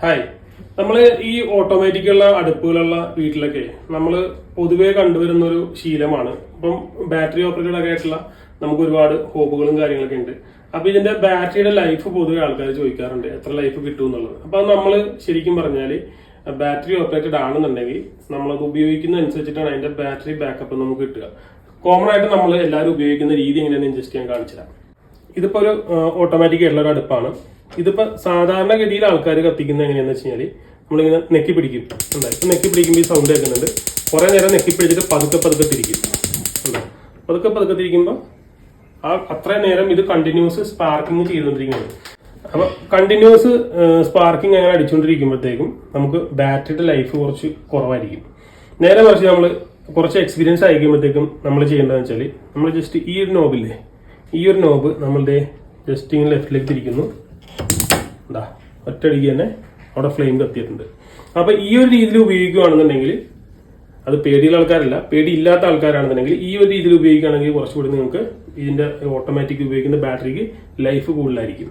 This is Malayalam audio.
ഹായ് നമ്മൾ ഈ ഓട്ടോമാറ്റിക് ഉള്ള അടുപ്പുകളുള്ള വീട്ടിലൊക്കെ നമ്മൾ പൊതുവേ കണ്ടുവരുന്ന ഒരു ശീലമാണ്. ഇപ്പം ബാറ്ററി ഓപ്പറേറ്റഡ് ഒക്കെ ആയിട്ടുള്ള നമുക്ക് ഒരുപാട് ഹോബുകളും കാര്യങ്ങളൊക്കെ ഉണ്ട്. അപ്പൊ ഇതിന്റെ ബാറ്ററിയുടെ ലൈഫ് പൊതുവെ ആൾക്കാർ ചോദിക്കാറുണ്ട്. എത്ര ലൈഫ് കിട്ടും എന്നുള്ളത് അപ്പൊ നമ്മൾ ശരിക്കും പറഞ്ഞാൽ ബാറ്ററി ഓപ്പറേറ്റഡ് ആണെന്നുണ്ടെങ്കിൽ നമ്മളത് ഉപയോഗിക്കുന്ന അനുസരിച്ചിട്ടാണ് അതിന്റെ ബാറ്ററി ബാക്കപ്പ് നമുക്ക് കിട്ടുക. കോമൺ ആയിട്ട് നമ്മൾ എല്ലാവരും ഉപയോഗിക്കുന്ന രീതി എങ്ങനെയാണെന്ന് ജസ്റ്റ് ഞാൻ കാണിച്ചു തരാം ഇതിപ്പോ ഒരു ഓട്ടോമാറ്റിക് ആയിട്ടുള്ള ഒരു അടുപ്പാണ്. ഇതിപ്പോ സാധാരണഗതിയിൽ ആൾക്കാർ കത്തിക്കുന്നത് എങ്ങനെയാന്ന് വെച്ച് കഴിഞ്ഞാൽ നമ്മളിങ്ങനെ നെക്കി പിടിക്കും. ഉണ്ടായി നെക്കി പിടിക്കുമ്പോൾ ഈ സൗണ്ട് കേൾക്കുന്നുണ്ട്. കുറേ നേരം നെക്കി പിടിച്ചിട്ട് പതുക്കെ പതുക്കെ തിരിക്കും. ഉണ്ടായി പതുക്കെ പതുക്കെ തിരിക്കുമ്പോൾ ആ അത്ര നേരം ഇത് കണ്ടിന്യൂസ് സ്പാർക്കിങ് ചെയ്തുകൊണ്ടിരിക്കുന്നത് അപ്പോൾ കണ്ടിന്യൂസ് സ്പാർക്കിംഗ് അങ്ങനെ അടിച്ചുകൊണ്ടിരിക്കുമ്പോഴത്തേക്കും നമുക്ക് ബാറ്ററിയുടെ ലൈഫ് കുറച്ച് കുറവായിരിക്കും. നേരെ മറിച്ച് നമ്മൾ കുറച്ച് എക്സ്പീരിയൻസ് ആയിരിക്കുമ്പോഴത്തേക്കും നമ്മൾ ചെയ്യേണ്ടതെന്ന് വെച്ചാൽ നമ്മൾ ജസ്റ്റ് ഈ ഒരു നോബില്ലേ ഈ ഒരു നോബ് നമ്മളുടെ ജസ്റ്റ് ഇങ്ങനെ ലെഫ്റ്റിലേക്ക് തിരിക്കുന്നു എന്താ ഒറ്റയടിക്ക് തന്നെ അവിടെ ഫ്ലെയിം കത്തിയിട്ടുണ്ട് അപ്പൊ ഈ ഒരു രീതിയിൽ ഉപയോഗിക്കുകയാണെന്നുണ്ടെങ്കിൽ അത് പേടിയുള്ള ആൾക്കാരല്ല പേടി ഇല്ലാത്ത ആൾക്കാരാണെന്നുണ്ടെങ്കിൽ ഈ ഒരു രീതിയിൽ ഉപയോഗിക്കുകയാണെങ്കിൽ കുറച്ചുകൂടി നിങ്ങൾക്ക് ഇതിന്റെ ഓട്ടോമാറ്റിക് ഉപയോഗിക്കുന്ന ബാറ്ററിക്ക് ലൈഫ് കൂടുതലായിരിക്കും.